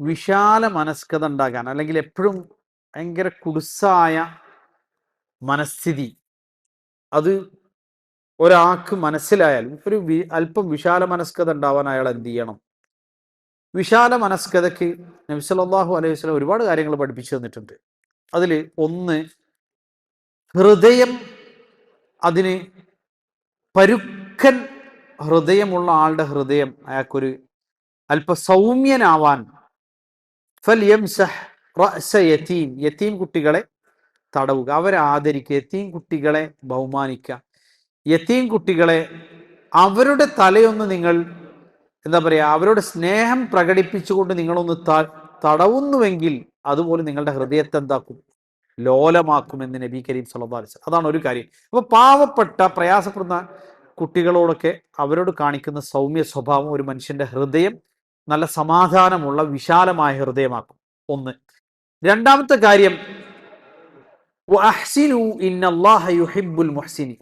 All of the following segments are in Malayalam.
വിശാല മനസ്കത ഉണ്ടാകാൻ അല്ലെങ്കിൽ എപ്പോഴും ഭയങ്കര കുടുസായ മനസ്ഥിതി. അത് ഒരാൾക്ക് മനസ്സിലായാൽ ഒരു അല്പം വിശാല മനസ്കത ഉണ്ടാവാൻ അയാൾ എന്ത് ചെയ്യണം? വിശാല മനസ്കതയ്ക്ക് നബി സല്ലല്ലാഹു അലൈഹി വസല്ലം ഒരുപാട് കാര്യങ്ങൾ പഠിപ്പിച്ചു തന്നിട്ടുണ്ട്. അതിൽ ഒന്ന് ഹൃദയം അതിന് പരുക്കൻ ഹൃദയമുള്ള ആളുടെ ഹൃദയം അയാൾക്കൊരു അല്പ സൗമ്യനാവാൻ ഫൽ യംസഹ് യതീം. യതീം കുട്ടികളെ തടവുക. അവരെ ആദരിക്കുക. യതീം കുട്ടികളെ ബഹുമാനിക്കുക. യതീം കുട്ടികളെ അവരുടെ തലയൊന്ന് നിങ്ങൾ എന്താ പറയുക അവരുടെ സ്നേഹം പ്രകടിപ്പിച്ചുകൊണ്ട് നിങ്ങളൊന്ന് തടവുന്നുവെങ്കിൽ അതുപോലെ നിങ്ങളുടെ ഹൃദയത്തെ എന്താക്കും? ലോലമാക്കും എന്ന് നബി കരീം അലൈഹി അതാണ് ഒരു കാര്യം. അപ്പൊ പാവപ്പെട്ട പ്രയാസപ്പെടുന്ന കുട്ടികളോടൊക്കെ അവരോട് കാണിക്കുന്ന സൗമ്യ സ്വഭാവം ഒരു മനുഷ്യന്റെ ഹൃദയം നല്ല സമാധാനമുള്ള വിശാലമായ ഹൃദയമാക്കും. ഒന്ന്. രണ്ടാമത്തെ കാര്യം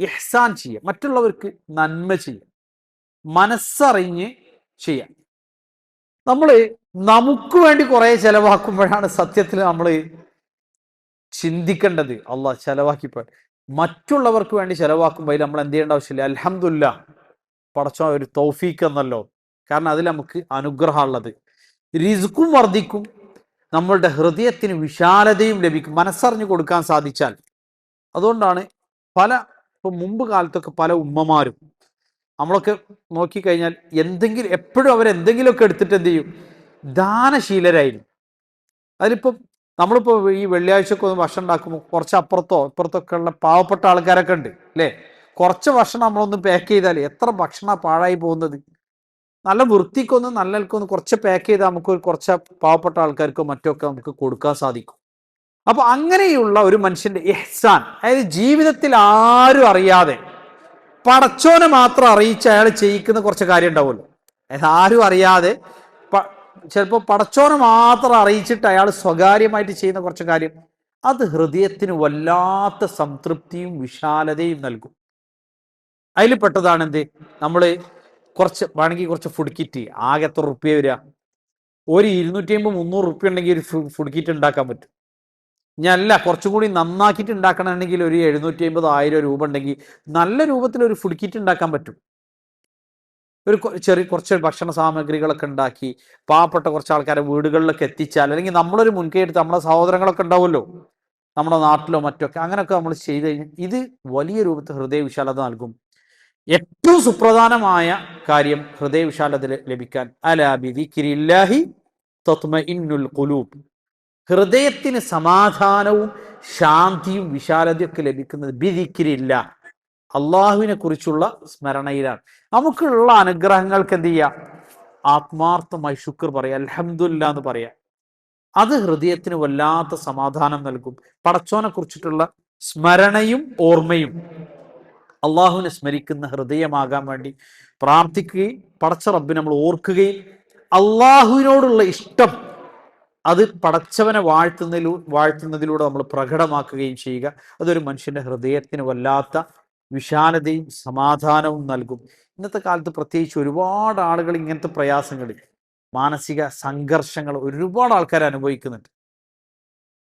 ഇഹ്സാൻ ചെയ്യുക മറ്റുള്ളവർക്ക് നന്മ ചെയ്യുക മനസ്സറിഞ്ഞ് ചെയ്യാം. നമ്മൾ നമുക്ക് വേണ്ടി കുറെ ചെലവാക്കുമ്പോഴാണ് സത്യത്തിൽ നമ്മൾ ചിന്തിക്കേണ്ടത്. അള്ളാഹ് ചെലവാക്കിപ്പോ മറ്റുള്ളവർക്ക് വേണ്ടി ചെലവാക്കുമ്പോൾ നമ്മൾ എന്ത് ചെയ്യേണ്ട ആവശ്യമില്ല. അലഹമില്ല പടച്ചോ ഒരു തൗഫീഖ് എന്നല്ലോ കാരണം അതിൽ നമുക്ക് അനുഗ്രഹമുള്ളത്. റിസ്ക്കും വർദ്ധിക്കും നമ്മളുടെ ഹൃദയത്തിന് വിശാലതയും ലഭിക്കും. മനസ്സറിഞ്ഞു കൊടുക്കാൻ സാധിച്ചാൽ. അതുകൊണ്ടാണ് പല ഇപ്പൊ മുമ്പ് കാലത്തൊക്കെ പല ഉമ്മമാരും നമ്മളൊക്കെ നോക്കിക്കഴിഞ്ഞാൽ എന്തെങ്കിലും എപ്പോഴും അവരെന്തെങ്കിലുമൊക്കെ എടുത്തിട്ട് എന്ത് ചെയ്യും? ദാനശീലരായിരുന്നു അതിലിപ്പം നമ്മളിപ്പോൾ ഈ വെള്ളിയാഴ്ചക്ക് ഒന്ന് ഭക്ഷണം ഉണ്ടാക്കുമ്പോൾ കുറച്ച് അപ്പുറത്തോ ഇപ്പുറത്തൊക്കെ ഉള്ള പാവപ്പെട്ട ആൾക്കാരൊക്കെ ഉണ്ട് അല്ലേ? കുറച്ച് ഭക്ഷണം നമ്മളൊന്ന് പാക്ക് ചെയ്താൽ എത്ര ഭക്ഷണം പാഴായി പോകുന്നത്? നല്ല വൃത്തിക്കൊന്ന് നല്ലൽക്കൊന്ന് കുറച്ച് പാക്ക് ചെയ്താൽ നമുക്ക് കുറച്ച് പാവപ്പെട്ട ആൾക്കാർക്കോ മറ്റൊക്കെ നമുക്ക് കൊടുക്കാൻ സാധിക്കും. അപ്പൊ അങ്ങനെയുള്ള ഒരു മനുഷ്യന്റെ എഹ്സാൻ അതായത് ജീവിതത്തിൽ ആരും അറിയാതെ പടച്ചോനെ മാത്രം അറിയിച്ച് അയാൾ ചെയ്യിക്കുന്ന കുറച്ച് കാര്യം ഉണ്ടാവുമല്ലോ. അതായത് ആരും അറിയാതെ ചിലപ്പോൾ പടച്ചോനെ മാത്രം അറിയിച്ചിട്ട് അയാൾ സ്വകാര്യമായിട്ട് ചെയ്യുന്ന കുറച്ച് കാര്യം അത് ഹൃദയത്തിന് വല്ലാത്ത സംതൃപ്തിയും വിശാലതയും നൽകും. അതിൽ പെട്ടതാണ് എന്ത്? നമ്മൾ കുറച്ച് വേണമെങ്കിൽ കുറച്ച് ഫുഡ് കിറ്റ് ആകെ എത്ര റുപ്യ വരിക ഒരു ഇരുന്നൂറ്റി അമ്പത് മുന്നൂറ് റുപ്യ ഉണ്ടെങ്കിൽ ഒരു ഫുഡ് കിറ്റ് ഉണ്ടാക്കാൻ പറ്റും. ഞാനല്ല കുറച്ചും കൂടി നന്നാക്കിയിട്ട് ഉണ്ടാക്കണമെങ്കിൽ ഒരു എഴുന്നൂറ്റി അമ്പത് ആയിരം രൂപ ഉണ്ടെങ്കിൽ നല്ല രൂപത്തിൽ ഒരു ഫുഡ് കിറ്റ് ഉണ്ടാക്കാൻ പറ്റും. ഒരു ചെറിയ കുറച്ച് ഭക്ഷണ സാമഗ്രികളൊക്കെ ഉണ്ടാക്കി പാവപ്പെട്ട കുറച്ച് ആൾക്കാരെ വീടുകളിലൊക്കെ എത്തിച്ചാൽ അല്ലെങ്കിൽ നമ്മളൊരു മുൻകൈ എടുത്ത് നമ്മളെ സഹോദരങ്ങളൊക്കെ ഉണ്ടാവുമല്ലോ. നമ്മുടെ നാട്ടിലോ മറ്റൊക്കെ അങ്ങനെയൊക്കെ നമ്മൾ ചെയ്ത് കഴിഞ്ഞാൽ ഇത് വലിയ രൂപത്തിൽ ഹൃദയവിശാലത നൽകും. ഏറ്റവും സുപ്രധാനമായ കാര്യം ഹൃദയവിശാലത്തിൽ ലഭിക്കാൻ അലാബിദിക്കിരില്ലാഹി തത്മ ഇന്നുൽ ഖുലൂബ്. ഹൃദയത്തിന് സമാധാനവും ശാന്തിയും വിശാലതയൊക്കെ ലഭിക്കുന്നത് ബിദിക്കിരില്ല അള്ളാഹുവിനെ കുറിച്ചുള്ള സ്മരണയിലാണ്. നമുക്കുള്ള അനുഗ്രഹങ്ങൾക്ക് എന്ത് ചെയ്യാം? ആത്മാർത്ഥമായി ശുക്ർ പറയാം അലഹമില്ല എന്ന് പറയാം. അത് ഹൃദയത്തിന് വല്ലാത്ത സമാധാനം നൽകും. പടച്ചോനെ കുറിച്ചിട്ടുള്ള സ്മരണയും ഓർമ്മയും അള്ളാഹുവിനെ സ്മരിക്കുന്ന ഹൃദയമാകാൻ വേണ്ടി പ്രാർത്ഥിക്കുകയും പടച്ച റബ്ബിനെ നമ്മൾ ഓർക്കുകയും അള്ളാഹുവിനോടുള്ള ഇഷ്ടം അത് പടച്ചവനെ വാഴ്ത്തുന്നതിലൂ വാഴ്ത്തുന്നതിലൂടെ നമ്മൾ പ്രകടമാക്കുകയും ചെയ്യുക. അതൊരു മനുഷ്യന്റെ ഹൃദയത്തിന് വല്ലാത്ത വിശാലതയും സമാധാനവും നൽകും. ഇന്നത്തെ കാലത്ത് പ്രത്യേകിച്ച് ഒരുപാട് ആളുകൾ ഇങ്ങനത്തെ പ്രയാസങ്ങളിൽ മാനസിക സംഘർഷങ്ങൾ ഒരുപാട് ആൾക്കാർ അനുഭവിക്കുന്നുണ്ട്.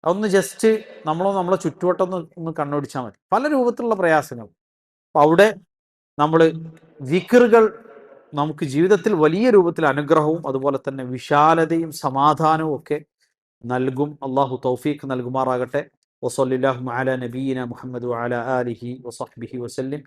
അതൊന്ന് ജസ്റ്റ് നമ്മളോ നമ്മളെ ചുറ്റുവട്ടം ഒന്ന് ഒന്ന് കണ്ണോടിച്ചാൽ മതി. പല രൂപത്തിലുള്ള പ്രയാസങ്ങൾ. അപ്പൊ അവിടെ നമ്മൾ വിക്കറുകൾ നമുക്ക് ജീവിതത്തിൽ വലിയ രൂപത്തിൽ അനുഗ്രഹവും അതുപോലെ തന്നെ വിശാലതയും സമാധാനവും ഒക്കെ നൽകും. അള്ളാഹു തൗഫീഖ് നൽകുമാറാകട്ടെ. വസല്ലാഹു അല നബീന മുഹമ്മദ് അല അലിഹി വസഹ്ബിഹി വസല്ലിം.